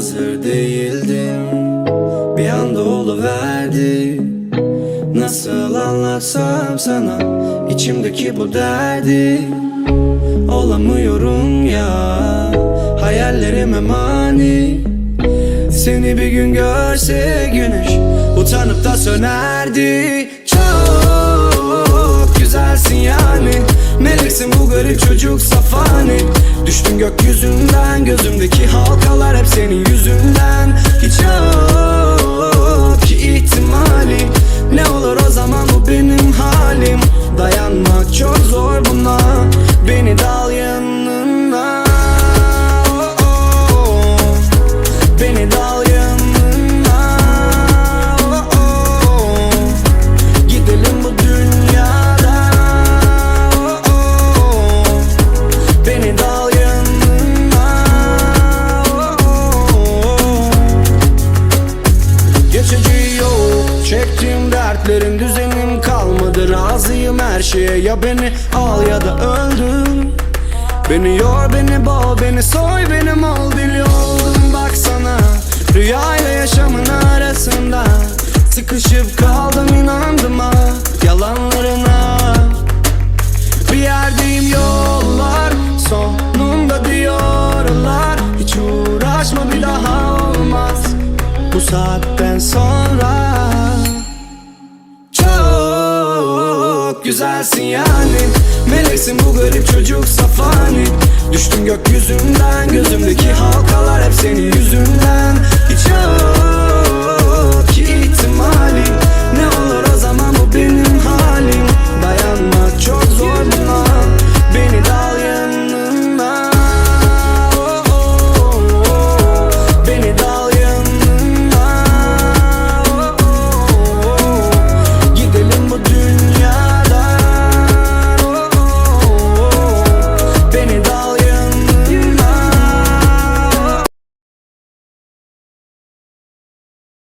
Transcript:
hazır değildim. Bir anda oluverdi. Nasıl anlatsam sana içimdeki bu derdi. Olamıyorum ya Hayallerime mani. Seni bir gün görse güneş Utanıp da sönerdi. Çok güzelsin yani Meleksin bu garip çocuk safani Düştün gökyüzünden Gözümdeki halkalar hep senin yüzünden. Hiç yok Razıyım her şeye ya beni al ya da öldür. Beni yor beni boğ beni soy benim ol deli oldum. Baksana Rüyayla yaşamın arasında Sıkışıp kaldım inandım ha yalanlarına. Bir yerdeyim yollar sonunda diyorlar. Hiç uğraşma bir daha olmaz. Bu saatten sonra güzelsin yani. Meleksin bu garip çocuk safani. Düştün gökyüzünden Gözümdeki halkalar hep